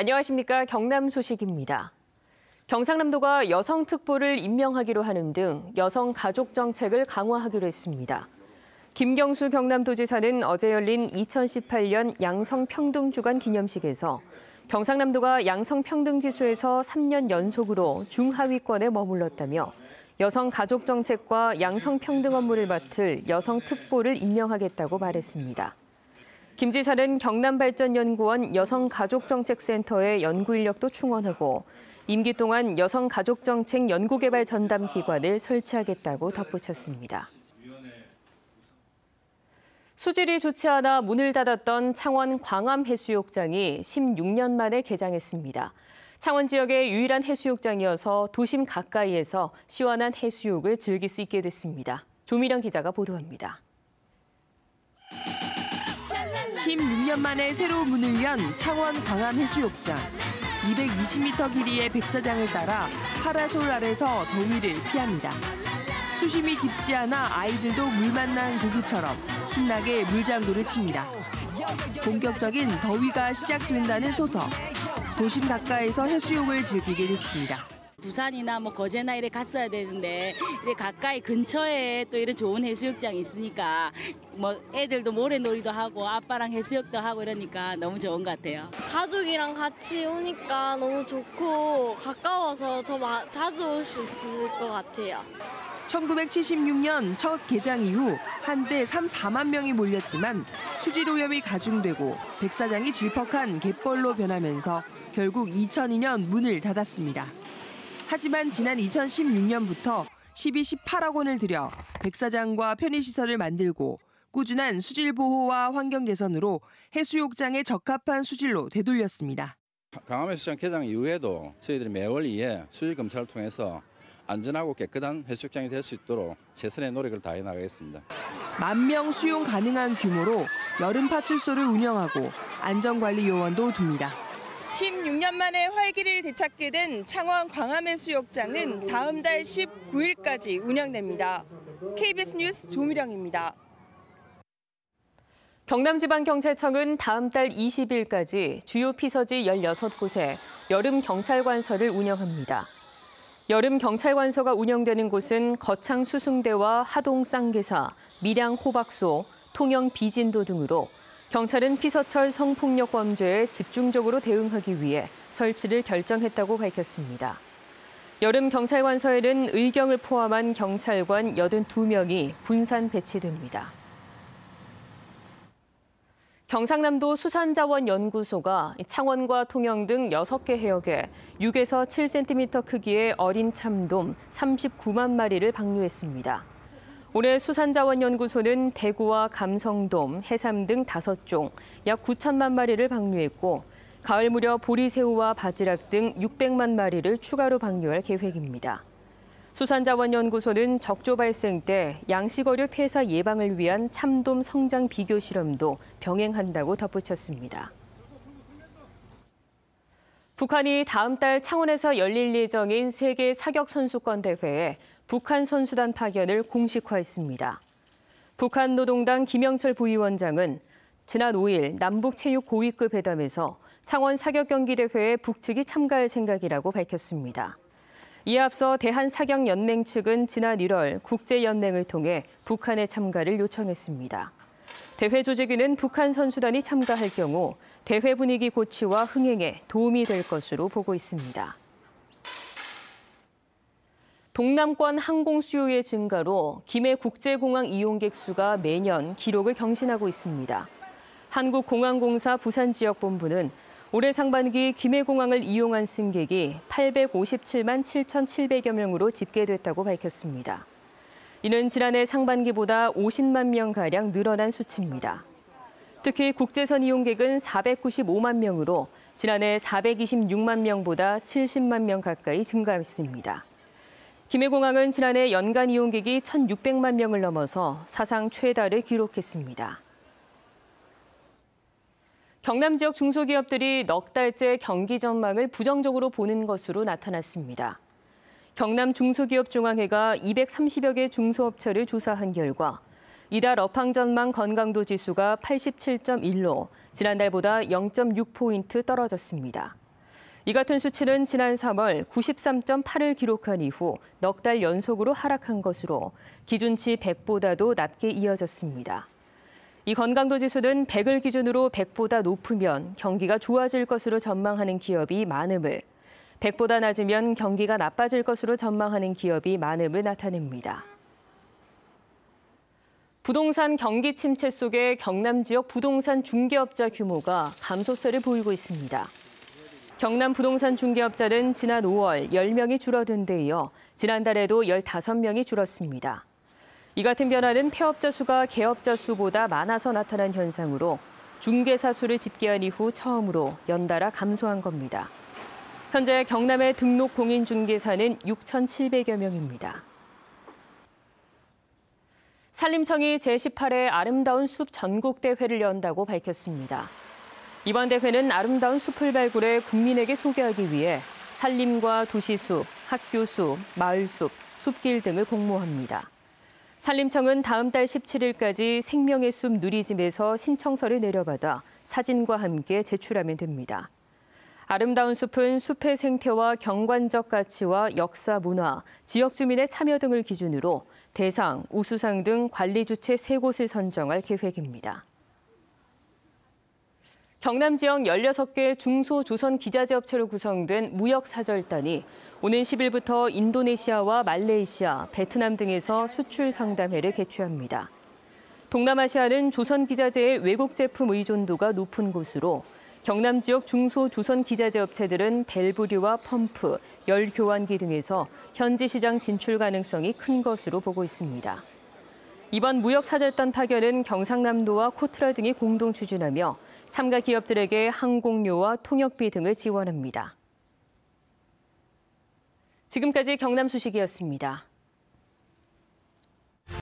안녕하십니까. 경남 소식입니다. 경상남도가 여성특보를 임명하기로 하는 등 여성 가족 정책을 강화하기로 했습니다. 김경수 경남도지사는 어제 열린 2018년 양성평등주간 기념식에서 경상남도가 양성평등지수에서 3년 연속으로 중하위권에 머물렀다며 여성 가족 정책과 양성평등 업무를 맡을 여성특보를 임명하겠다고 말했습니다. 김 지사는 경남발전연구원 여성가족정책센터의 연구 인력도 충원하고 임기 동안 여성가족정책 연구개발 전담 기관을 설치하겠다고 덧붙였습니다. 수질이 좋지 않아 문을 닫았던 창원 광암 해수욕장이 16년 만에 개장했습니다. 창원 지역의 유일한 해수욕장이어서 도심 가까이에서 시원한 해수욕을 즐길 수 있게 됐습니다. 조미령 기자가 보도합니다. 16년 만에 새로 문을 연 창원 광암해수욕장. 220m 길이의 백사장을 따라 파라솔 아래서 더위를 피합니다. 수심이 깊지 않아 아이들도 물 만난 고기처럼 신나게 물장구를 칩니다. 본격적인 더위가 시작된다는 소서. 도심 가까이서 해수욕을 즐기게 됐습니다. 부산이나 뭐 거제나 이래 갔어야 되는데 이래 가까이 근처에 또 이런 좋은 해수욕장이 있으니까 뭐 애들도 모래놀이도 하고 아빠랑 해수욕도 하고 이러니까 너무 좋은 것 같아요. 가족이랑 같이 오니까 너무 좋고 가까워서 더 마, 자주 올 수 있을 것 같아요. 1976년 첫 개장 이후 한때 3, 4만 명이 몰렸지만 수질 오염이 가중되고 백사장이 질퍽한 갯벌로 변하면서 결국 2002년 문을 닫았습니다. 하지만 지난 2016년부터 12, 18억 원을 들여 백사장과 편의시설을 만들고 꾸준한 수질 보호와 환경 개선으로 해수욕장에 적합한 수질로 되돌렸습니다. 강암해수욕장 개장 이후에도 저희들이 매월 2회 수질 검사를 통해서 안전하고 깨끗한 해수욕장이 될 수 있도록 최선의 노력을 다해 나가겠습니다. 만 명 수용 가능한 규모로 여름 파출소를 운영하고 안전관리 요원도 둡니다. 16년 만에 활기를 되찾게 된 창원 광암해수욕장은 다음 달 19일까지 운영됩니다. KBS 뉴스 조미령입니다. 경남지방경찰청은 다음 달 20일까지 주요 피서지 16곳에 여름 경찰관서를 운영합니다. 여름 경찰관서가 운영되는 곳은 거창 수승대와 하동 쌍계사, 밀양 호박소, 통영 비진도 등으로 경찰은 피서철 성폭력 범죄에 집중적으로 대응하기 위해 설치를 결정했다고 밝혔습니다. 여름 경찰관서에는 의경을 포함한 경찰관 82명이 분산 배치됩니다. 경상남도 수산자원연구소가 창원과 통영 등 6개 해역에 6에서 7cm 크기의 어린 참돔 39만 마리를 방류했습니다. 올해 수산자원연구소는 대구와 감성돔, 해삼 등 5종, 약 9천만 마리를 방류했고 가을 무렵 보리새우와 바지락 등 600만 마리를 추가로 방류할 계획입니다. 수산자원연구소는 적조 발생 때 양식어류 폐사 예방을 위한 참돔 성장 비교 실험도 병행한다고 덧붙였습니다. 북한이 다음 달 창원에서 열릴 예정인 세계 사격 선수권 대회에 북한 선수단 파견을 공식화했습니다. 북한 노동당 김영철 부위원장은 지난 5일 남북 체육 고위급 회담에서 창원 사격 경기 대회에 북측이 참가할 생각이라고 밝혔습니다. 이에 앞서 대한사격연맹 측은 지난 1월 국제연맹을 통해 북한의 참가를 요청했습니다. 대회 조직위는 북한 선수단이 참가할 경우 대회 분위기 고취와 흥행에 도움이 될 것으로 보고 있습니다. 동남권 항공 수요의 증가로 김해 국제공항 이용객 수가 매년 기록을 경신하고 있습니다. 한국공항공사 부산지역본부는 올해 상반기 김해공항을 이용한 승객이 857만 7,700여 명으로 집계됐다고 밝혔습니다. 이는 지난해 상반기보다 50만 명가량 늘어난 수치입니다. 특히 국제선 이용객은 495만 명으로 지난해 426만 명보다 70만 명 가까이 증가했습니다. 김해공항은 지난해 연간 이용객이 1,600만 명을 넘어서 사상 최다를 기록했습니다. 경남 지역 중소기업들이 넉 달째 경기 전망을 부정적으로 보는 것으로 나타났습니다. 경남 중소기업중앙회가 230여 개 중소업체를 조사한 결과 이달 업황 전망 건강도 지수가 87.1로 지난달보다 0.6포인트 떨어졌습니다. 이 같은 수치는 지난 3월 93.8을 기록한 이후 넉 달 연속으로 하락한 것으로 기준치 100보다도 낮게 이어졌습니다. 이 건강도 지수는 100을 기준으로 100보다 높으면 경기가 좋아질 것으로 전망하는 기업이 많음을, 100보다 낮으면 경기가 나빠질 것으로 전망하는 기업이 많음을 나타냅니다. 부동산 경기 침체 속에 경남 지역 부동산 중개업자 규모가 감소세를 보이고 있습니다. 경남 부동산 중개업자는 지난 5월 10명이 줄어든 데 이어 지난달에도 15명이 줄었습니다. 이 같은 변화는 폐업자 수가 개업자 수보다 많아서 나타난 현상으로 중개사 수를 집계한 이후 처음으로 연달아 감소한 겁니다. 현재 경남의 등록 공인 중개사는 6,700여 명입니다. 산림청이 제18회 아름다운 숲 전국대회를 연다고 밝혔습니다. 이번 대회는 아름다운 숲을 발굴해 국민에게 소개하기 위해 산림과 도시숲, 학교숲, 마을숲, 숲길 등을 공모합니다. 산림청은 다음 달 17일까지 생명의 숲 누리집에서 신청서를 내려받아 사진과 함께 제출하면 됩니다. 아름다운 숲은 숲의 생태와 경관적 가치와 역사 문화, 지역 주민의 참여 등을 기준으로 대상, 우수상 등 관리 주체 세 곳을 선정할 계획입니다. 경남 지역 16개 중소조선 기자재 업체로 구성된 무역사절단이 오는 10일부터 인도네시아와 말레이시아, 베트남 등에서 수출 상담회를 개최합니다. 동남아시아는 조선 기자재의 외국 제품 의존도가 높은 곳으로 경남 지역 중소조선 기자재 업체들은 밸브류와 펌프, 열 교환기 등에서 현지 시장 진출 가능성이 큰 것으로 보고 있습니다. 이번 무역사절단 파견은 경상남도와 코트라 등이 공동 추진하며 참가 기업들에게 항공료와 통역비 등을 지원합니다. 지금까지 경남 소식이었습니다.